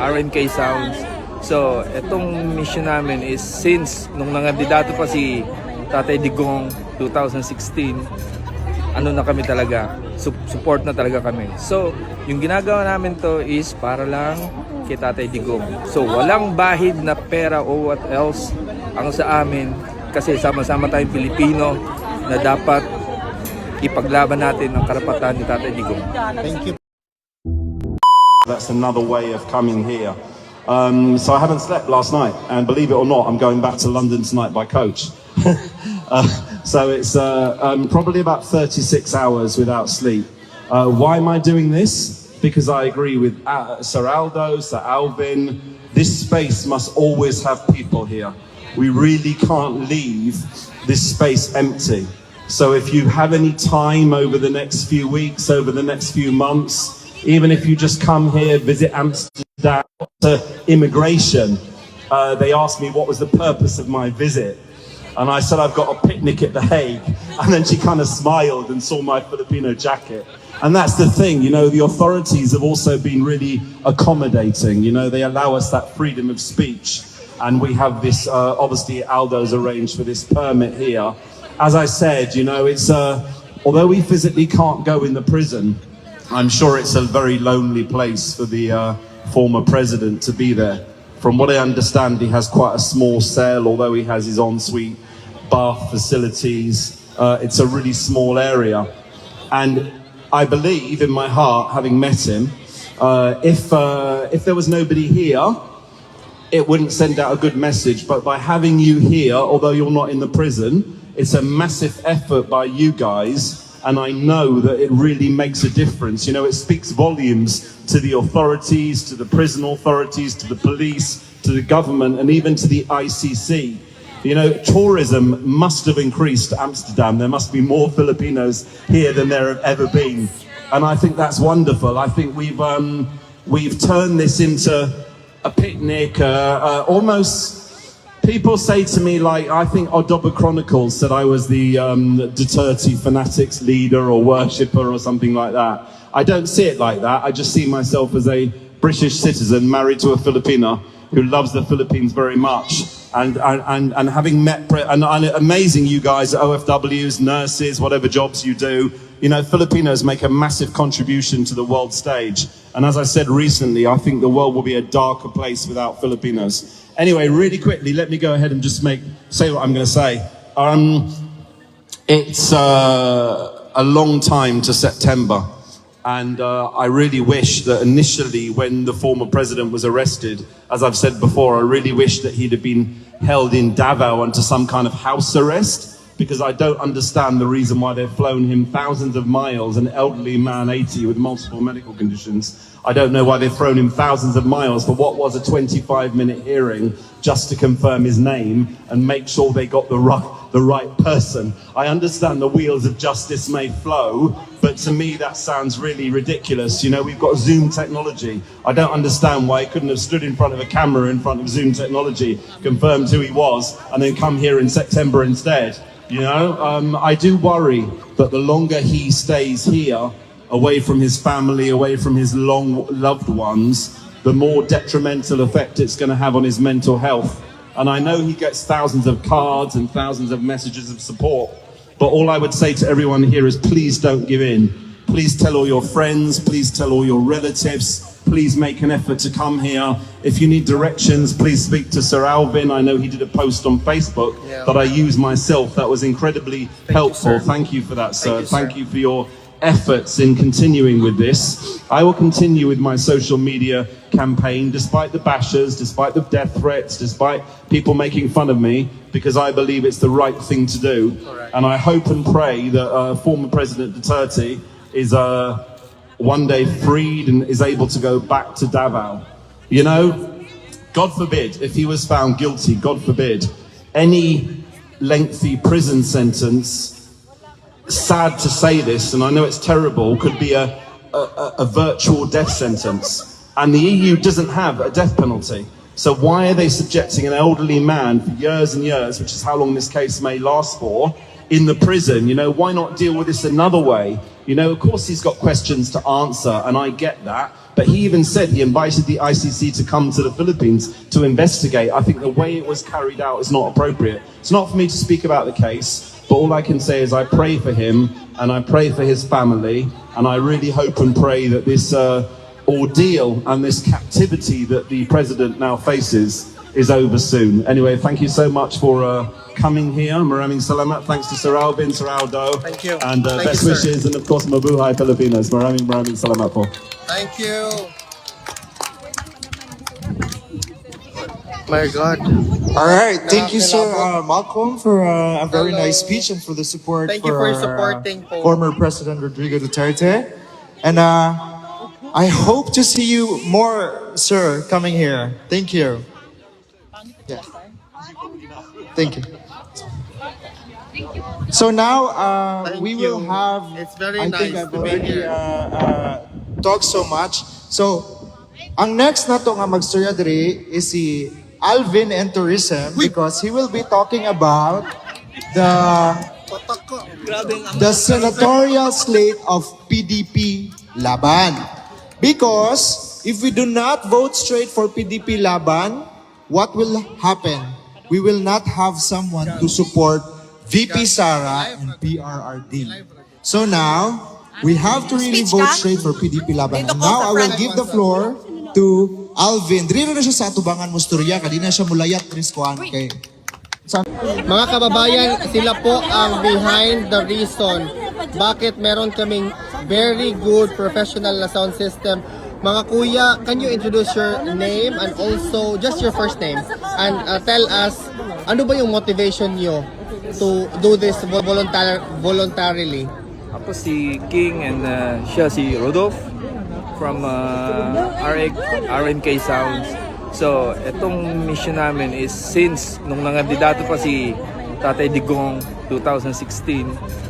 RNK Sounds. So, itong mission namin is since nung nangandidato pa si Tatay Digong 2016, ano na kami talaga, su- support na talaga kami. So, yung ginagawa namin to is para lang kay Tatay Digong. So, walang bahid na pera o what else ang sa amin kasi sama-sama tayong Pilipino na dapat ipaglaban natin ang karapatan ni Tatay Digong. Thank you. That's another way of coming here. Um, so I haven't slept last night, and believe it or not, I'm going back to London tonight by coach. uh, so it's uh, um, probably about 36 hours without sleep. Uh, why am I doing this? Because I agree with uh, Sir Aldo, Sir Alvin. This space must always have people here. We really can't leave this space empty. So if you have any time over the next few weeks, over the next few months, even if you just come here, visit Amsterdam to immigration, uh, they asked me what was the purpose of my visit. And I said, I've got a picnic at The Hague. And then she kind of smiled and saw my Filipino jacket. And that's the thing, you know, the authorities have also been really accommodating. You know, they allow us that freedom of speech. And we have this, uh, obviously, Aldo's arranged for this permit here. As I said, you know, it's, uh, although we physically can't go in the prison, I'm sure it's a very lonely place for the uh, former president to be there. From what I understand, he has quite a small cell, although he has his ensuite bath facilities. Uh, it's a really small area. And I believe in my heart, having met him, uh, if, uh, if there was nobody here, it wouldn't send out a good message. But by having you here, although you're not in the prison, it's a massive effort by you guys. And I know that it really makes a difference. You know, it speaks volumes to the authorities, to the prison authorities, to the police, to the government, and even to the ICC. You know, tourism must have increased Amsterdam. There must be more Filipinos here than there have ever been. And I think that's wonderful. I think we've, um, we've turned this into a picnic, uh, uh, almost. People say to me, like, I think Odoba Chronicles said I was the um, Duterte fanatics leader or worshipper or something like that. I don't see it like that. I just see myself as a British citizen married to a Filipina who loves the Philippines very much. And, and, and, and having met, and, and amazing you guys OFWs, nurses, whatever jobs you do, you know, Filipinos make a massive contribution to the world stage. And as I said recently, I think the world will be a darker place without Filipinos. Anyway, really quickly, let me go ahead and just make, say what I'm going to say. Um, it's uh, a long time to September. And uh, I really wish that initially, when the former president was arrested, as I've said before, I really wish that he'd have been held in Davao under some kind of house arrest because I don't understand the reason why they've flown him thousands of miles, an elderly man, 80, with multiple medical conditions. I don't know why they've thrown him thousands of miles for what was a 25 minute hearing just to confirm his name and make sure they got the right, the right person. I understand the wheels of justice may flow, but to me that sounds really ridiculous. You know, we've got Zoom technology. I don't understand why he couldn't have stood in front of a camera in front of Zoom technology, confirmed who he was, and then come here in September instead. You know, um, I do worry that the longer he stays here, away from his family, away from his long loved ones, the more detrimental effect it's going to have on his mental health. And I know he gets thousands of cards and thousands of messages of support. But all I would say to everyone here is please don't give in. Please tell all your friends, please tell all your relatives, please make an effort to come here. If you need directions, please speak to Sir Alvin. I know he did a post on Facebook Yeah. that I used myself. That was incredibly you, helpful. sir. Thank you for that, sir. you, sir. Thank you for your efforts in continuing with this. I will continue with my social media campaign despite the bashers, despite the death threats, despite people making fun of me, because I believe it's the right thing to do. Correct. And I hope and pray that uh, former President Duterte is uh, one day freed and is able to go back to Davao. You know, God forbid, if he was found guilty, God forbid, any lengthy prison sentence sad to say this, and I know it's terrible, could be a, a, a- virtual death sentence. And the EU doesn't have a death penalty. So why are they subjecting an elderly man for years and years, which is how long this case may last for, in the prison. You know, why not deal with this another way? You know, of course he's got questions to answer, and I get that. But he even said he invited the ICC to come to the Philippines to investigate. I think the way it was carried out is not appropriate. It's not for me to speak about the case, but all I can say is I pray for him and I pray for his family, and I really hope and pray that this uh, ordeal and this captivity that the president now faces is over soon. Anyway, thank you so much for uh, coming here. Maraming salamat. Thanks to Sir Alvin, Sir Aldo. Thank you. And uh, Thank best you, sir. wishes, and of course, Mabuhay Filipinas. Maraming maraming salamat po. Thank you. My God. All right, thank you, sir, uh, Malcolm, for uh, a very Hello. nice speech and for the support Thank you for, for our, uh, supporting po. former President Rodrigo Duterte. And uh, I hope to see you more, sir, coming here. Thank you. Yeah. Thank you. So now uh, Thank we will have. It's very I think nice I've to be already here. uh, uh, talked so much. So, ang next na to nga magstorya diri is si Alvin and Tourism because he will be talking about the Patak ko. Grabe ang the senatorial slate of PDP Laban. Because if we do not vote straight for PDP Laban, what will happen? We will not have someone to support VP Sara and PRRD. So now, we have to really Speech vote ka? straight for PDP Laban. Dito now I will front. give the floor to Alvin. Dili na siya sa atubangan mo storya, kadina siya mulayat Chris Kuan kay Mga kababayan, sila po ang behind the reason bakit meron kaming very good professional na sound system. Mga kuya, can you introduce your name and also just your first name and uh, tell us ano ba yung motivation nyo to do this voluntar voluntarily? Ako si King and uh, siya si Rodolph from uh, RNK Sounds. So, itong mission namin is since nung nangandidato pa si Tatay Digong 2016,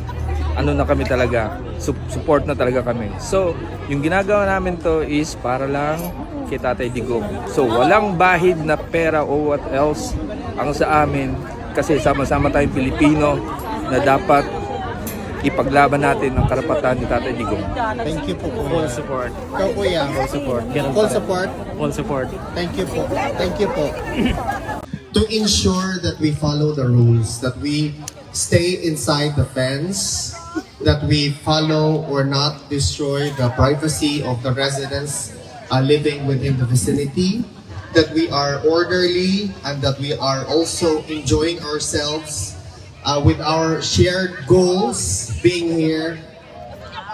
ano na kami talaga, su- support na talaga kami. So, yung ginagawa namin to is para lang kay Tatay Digong. So, walang bahid na pera o what else ang sa amin kasi sama-sama tayong Pilipino na dapat ipaglaban natin ang karapatan ni Tatay Digong. Thank you po Full kuya. support. Ikaw kuya. Full support. Ganun Full support. Full support. Thank you po. Thank you po. to ensure that we follow the rules, that we stay inside the fence, that we follow or not destroy the privacy of the residents uh, living within the vicinity, that we are orderly and that we are also enjoying ourselves uh, with our shared goals being here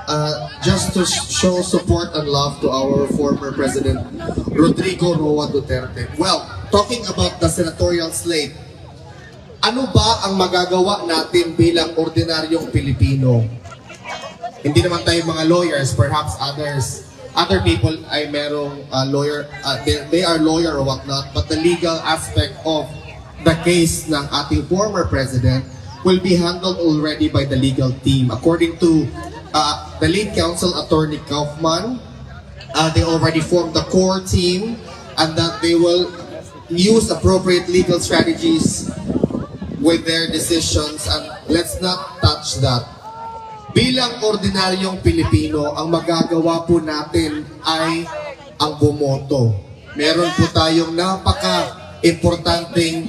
uh, just to show support and love to our former President Rodrigo Roa Duterte. Well, talking about the senatorial slate, ano ba ang magagawa natin bilang ordinaryong Pilipino? Hindi naman tayo mga lawyers, perhaps others, other people ay merong uh, lawyer, uh, they, they are lawyer or whatnot, but the legal aspect of the case ng ating former president will be handled already by the legal team. According to uh, the lead counsel, Attorney Kaufman, uh, they already formed the core team and that they will use appropriate legal strategies with their decisions and let's not touch that. Bilang ordinaryong Pilipino, ang magagawa po natin ay ang bumoto. Meron po tayong napaka-importanting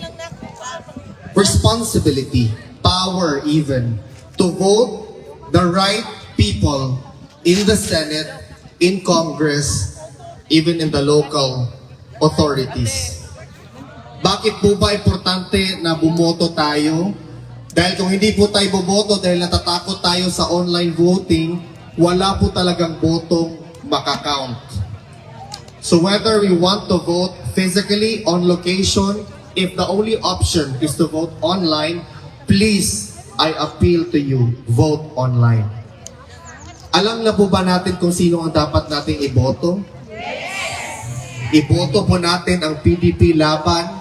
responsibility, power even, to vote the right people in the Senate, in Congress, even in the local authorities. Bakit po ba importante na bumoto tayo? Dahil kung hindi po tayo bumoto dahil natatakot tayo sa online voting, wala po talagang botong makakount. So whether we want to vote physically on location, if the only option is to vote online, please, I appeal to you, vote online. Alam na po ba natin kung sino ang dapat nating iboto? Iboto po natin ang PDP laban,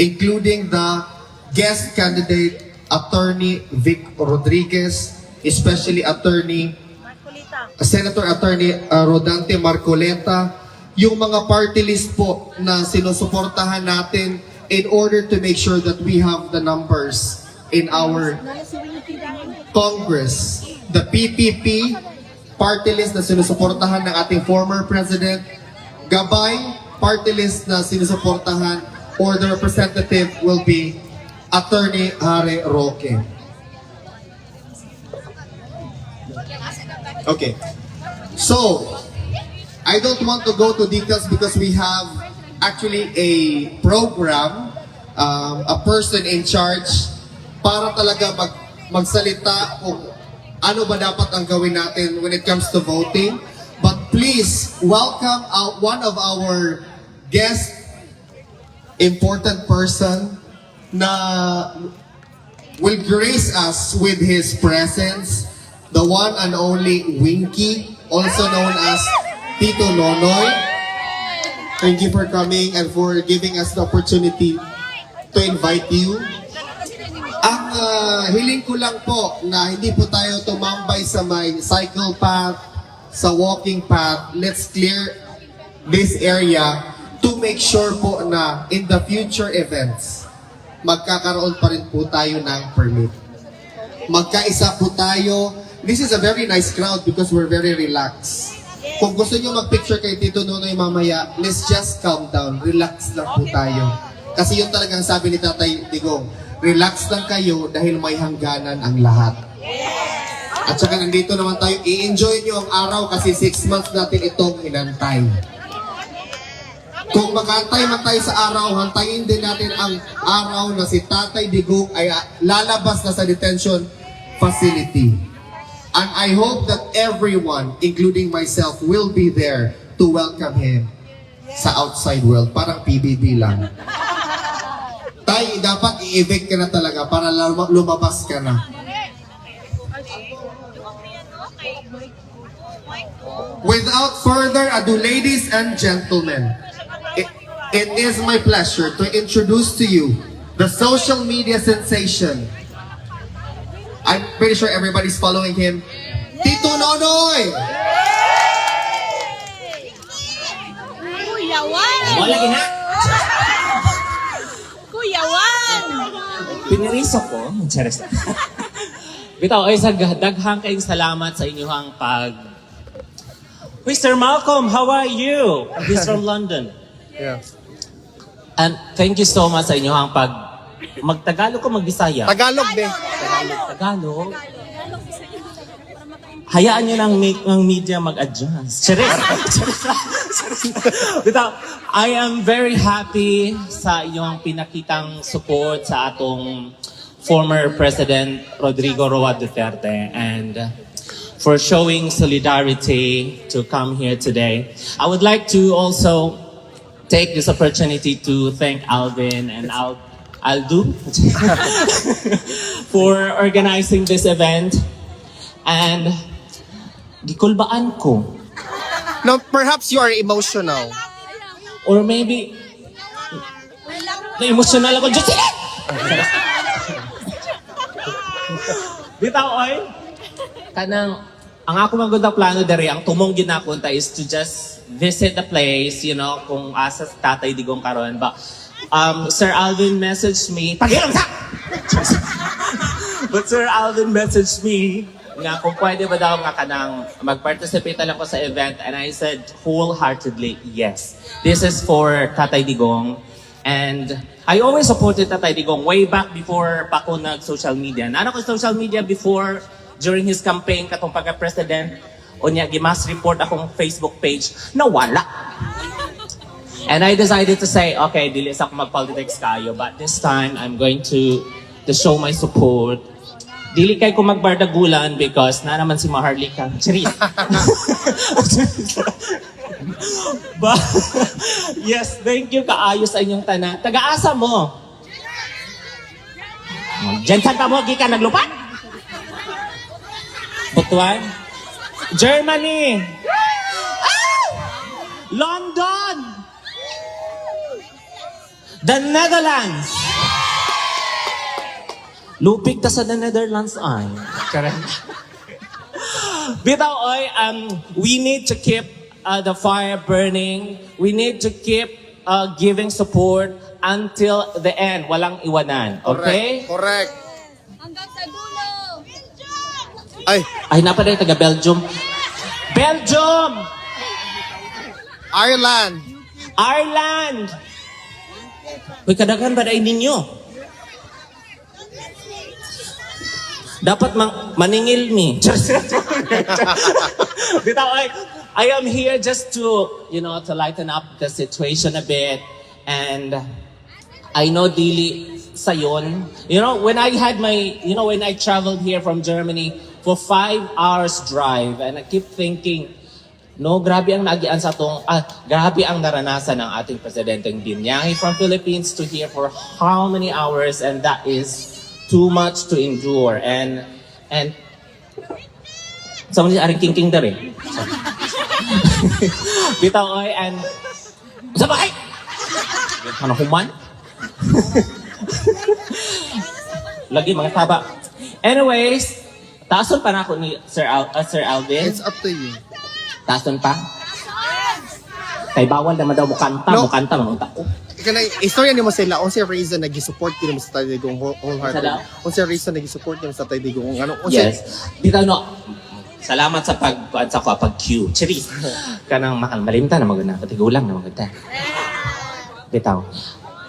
including the guest candidate, Attorney Vic Rodriguez, especially Attorney Senator Attorney uh, Rodante Marcoleta, yung mga party list po na sinusuportahan natin in order to make sure that we have the numbers in our Congress, the PPP party list na sinusuportahan ng ating former President, Gabay party list na sinusuportahan or the representative will be Attorney Hare Roque. Okay. So, I don't want to go to details because we have actually a program, um, a person in charge para talaga mag, magsalita kung ano ba dapat ang gawin natin when it comes to voting. But please, welcome out one of our guest important person na will grace us with his presence, the one and only Winky, also known as Tito Nonoy. Thank you for coming and for giving us the opportunity to invite you. Ang ah, hiling ko lang po na hindi po tayo tumambay sa may cycle path, sa walking path. Let's clear this area to make sure po na in the future events, magkakaroon pa rin po tayo ng permit. Magkaisa po tayo. This is a very nice crowd because we're very relaxed. Kung gusto nyo mag-picture kay Tito Nonoy mamaya, let's just calm down. Relax lang po tayo. Kasi yun talagang sabi ni Tatay Digong, relax lang kayo dahil may hangganan ang lahat. At saka nandito naman tayo, i-enjoy nyo ang araw kasi six months natin itong inantay. Kung makantay man tayo sa araw, hantayin din natin ang araw na si Tatay Digong ay ah, lalabas na sa detention facility. And I hope that everyone, including myself, will be there to welcome him sa outside world. Parang PBB lang. Tay, dapat i-evict ka na talaga para lum- lumabas ka na. Without further ado, ladies and gentlemen, it, is my pleasure to introduce to you the social media sensation. I'm pretty sure everybody's following him. Tito Nonoy! Kuya Wan! Wala gina. Kuya Wan! Piniriso ko. Charis. Bitaw, ay sa daghang kayong salamat sa inyong pag... Mr. Malcolm, how are you? He's from London. Yeah. And thank you so much sa inyong pag... Magtagalog ko, magbisaya. Tagalog, be. Tagalog. Hayaan nyo ng, make, ng media mag-adjust. Charis! Charis! Charis! Bitaw, I am very happy sa inyong pinakitang support sa atong former President Rodrigo Roa Duterte and for showing solidarity to come here today. I would like to also take this opportunity to thank Alvin and Al Aldu for organizing this event. And gikulbaan ko. No, perhaps you are emotional. Or maybe, na-emotional ako. Diyos sila! Bitaw, oy. Kanang, ang ako magandang plano dere, ang tumong ginakunta is to just visit the place, you know, kung asa sa tatay digong karon. But, um, Sir Alvin messaged me, Paghiram sa! But Sir Alvin messaged me nga kung pwede ba daw nga kanang mag-participate lang ko sa event and I said wholeheartedly yes. This is for Tatay Digong and I always supported Tatay Digong way back before pa ako nag-social media. Nano ko social media before during his campaign katong pagka-president o niya gimas report akong Facebook page nawala. And I decided to say, okay, dili sa mag-politics kayo, but this time I'm going to to show my support. Dili kay ko magbardagulan because na naman si Maharlika. Charis. but, yes, thank you kaayo sa inyong tanan. Taga-asa mo? Jensan ka mo, ka naglupat? Butuan? Germany! London! The Netherlands! Lupig ta sa the Netherlands ay. Bitaw oy, um, we need to keep uh, the fire burning. We need to keep uh, giving support until the end. Walang iwanan. Okay? Correct. Ay, Ay, napaday taga Belgium. Belgium! Ireland. Ireland! Uy, kadaghan ba dahil ninyo? Dapat mang maningil mi. Bitaw, I, I am here just to, you know, to lighten up the situation a bit. And I know dili sayon. You know, when I had my, you know, when I traveled here from Germany for five hours drive, and I keep thinking, no, grabe ang nagian sa tong, ah, grabe ang naranasan ng ating presidenteng binyahe from Philippines to here for how many hours, and that is too much to endure. And, and, sa mga aring king-king dari. Bitaw oy, and, sa bakay! Ano human? Lagi mga taba. Anyways, tason pa na ako ni Sir, Al, uh, Sir Alvin. It's up to you. Tason pa. Kay bawal naman daw mo kanta, No. mo kanta, mo tako. Ika na, istorya ni mo sila, unsa reason nag-support din mo sa Tay Digong wholehearted. Unsa reason nag-support din mo sa Tay Digong? Ano, unsa, Yes. Bitaw no. Salamat sa pag sa ko pag cue. Chiri. Kanang makal malimta na maganda, katigulang na maganda. Bitaw.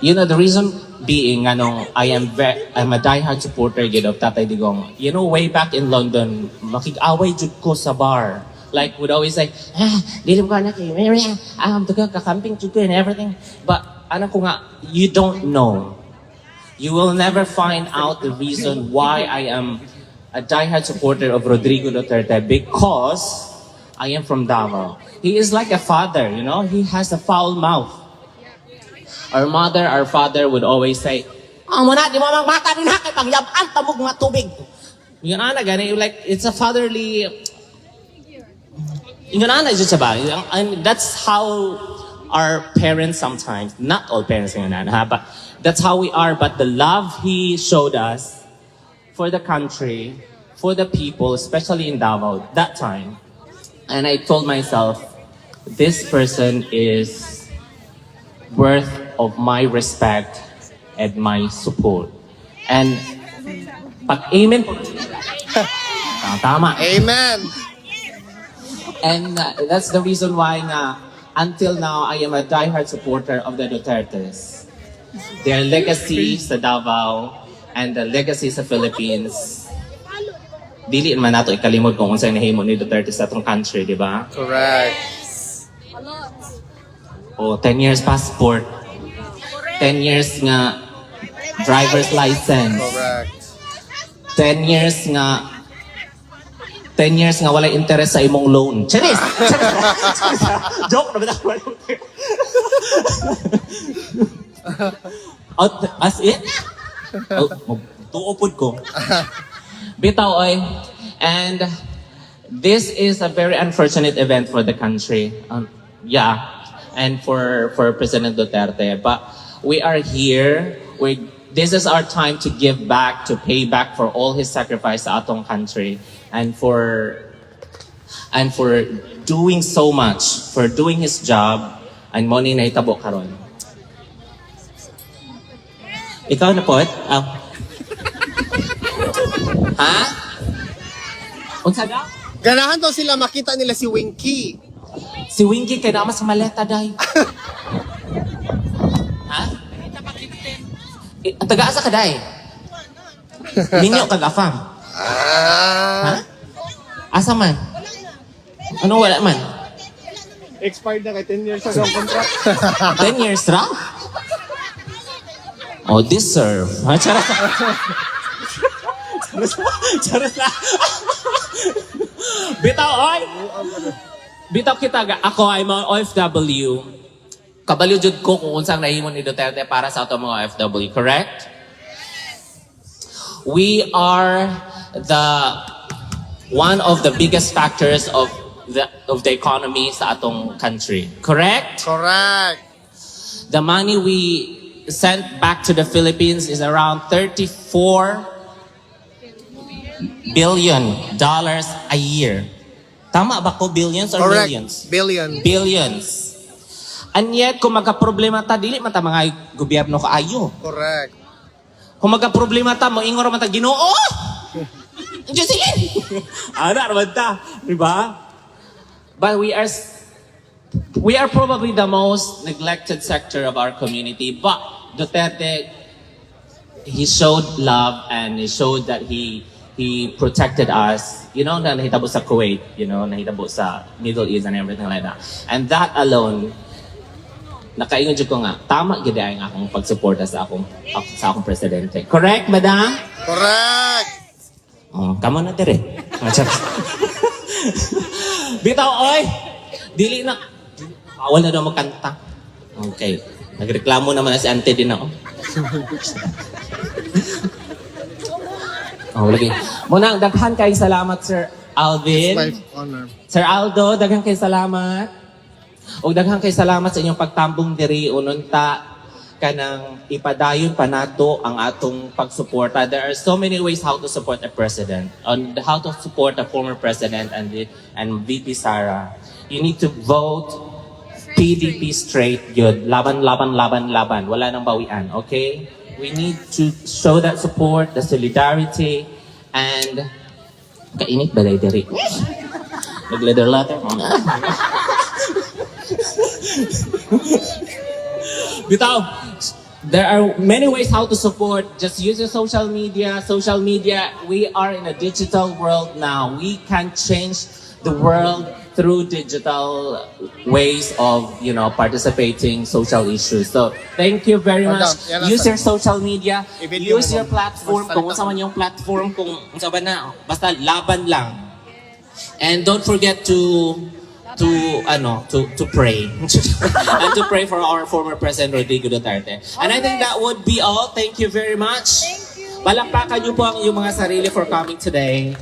You know the reason being I am ve- I'm a diehard supporter of Tatay Digong. You know way back in London, makig-away jud ko sa bar. Like would always say, ah, dili mo ka na kay Mary, ah, um, taga kakamping jud ko and everything. But ano ko nga, you don't know. You will never find out the reason why I am a diehard supporter of Rodrigo Duterte because I am from Davao. He is like a father, you know? He has a foul mouth. Our mother, our father would always say, mo din ha, kay like, it's a fatherly, yun ana? And that's how our parents sometimes, not all parents yun ana, ha, but that's how we are, but the love he showed us for the country, for the people, especially in Davao, that time. And I told myself, this person is worth of my respect and my support. And pag amen po, Ah, tama. Amen. And uh, that's the reason why nga, until now, I am a diehard supporter of the Dutertes. Their legacy sa Davao and the legacy sa Philippines, dili man nato ikalimot kung unsay nahimo ni Duterte sa atong country, di ba? Correct. O 10 years passport, 10 years nga driver's license, Correct. 10 years nga 10 years nga wala interest sa imong loan. Charis! Joke na ba ako? Out, as in? Oh, tuupod ko. Bitaw oy. And this is a very unfortunate event for the country. Um, yeah. And for, for President Duterte. But we are here. We, this is our time to give back, to pay back for all his sacrifice sa atong country. And for and for doing so much, for doing his job, and mo ni nahitabo karon. Ikaw na po, ah. ha? Unsa daw? Ganahan daw sila makita nila si Winky. Si Winky kay naman sa maleta day. ha? Eh, taga-asa ka day? Minyo kag-afam. Ha? Ah. Asa man? Anong wala man? Expired na kay 10 years ago ang contract. 10 years ra? Oh, deserve. Ha, charot. charot. charot na. Bitaw, oy! Bitaw kita, ga- ako ay mga OFW. Kabalo jud ko kung unsang nahimon ni Duterte para sa ato mga OFW, correct? We are the one of the biggest factors of the of the economy sa atong country. Correct? Correct. The money we sent back to the Philippines is around 34 billion dollars a year. Tama ba ko billions or Correct. millions? Billion. Billions. And yet, kung magka-problema ta, dili man ta mga gobyerno kaayo. Correct. Kung magka-problema ta, moingon man ta ginoo. Jocelyn! ano, naman ta? Diba? But we are we are probably the most neglected sector of our community. But Duterte, he showed love and he showed that he he protected us. You know, na nahitabo sa Kuwait, you know, nahitabo sa Middle East and everything like that. And that alone, nakaingon jud ko nga, tama gid ay ang akong pagsuporta sa akong sa akong presidente. Correct, madam? Correct! Oh, kamo na dire. Bitaw oy. Dili na bawal na daw magkanta. Okay. Nagreklamo naman na si Ante din ako. Oh, lagi. Muna, daghan kay salamat Sir Alvin. honor. Sir Aldo, daghan kay salamat. O daghan kay salamat sa inyong pagtambong diri ununta kanang ipadayon pa nato ang atong pagsuporta. There are so many ways how to support a president. On how to support a former president and the, and VP Sara. You need to vote PDP straight yun. Laban, laban, laban, laban. Wala nang bawian, okay? We need to show that support, the solidarity, and kainit ba diri? Nag-leather letter. Bitaw, there are many ways how to support. Just use your social media. Social media, we are in a digital world now. We can change the world through digital ways of, you know, participating social issues. So, thank you very much. Yan Use sa- your social media. I-video Use mo, your platform. Kung Magsalita unsa man yung platform, kung unsa ba na, basta laban lang. And don't forget to to ano to to pray and to pray for our former president Rodrigo Duterte. And I think that would be all. Thank you very much. Thank you. Palakpakan niyo po ang iyong mga sarili for coming today.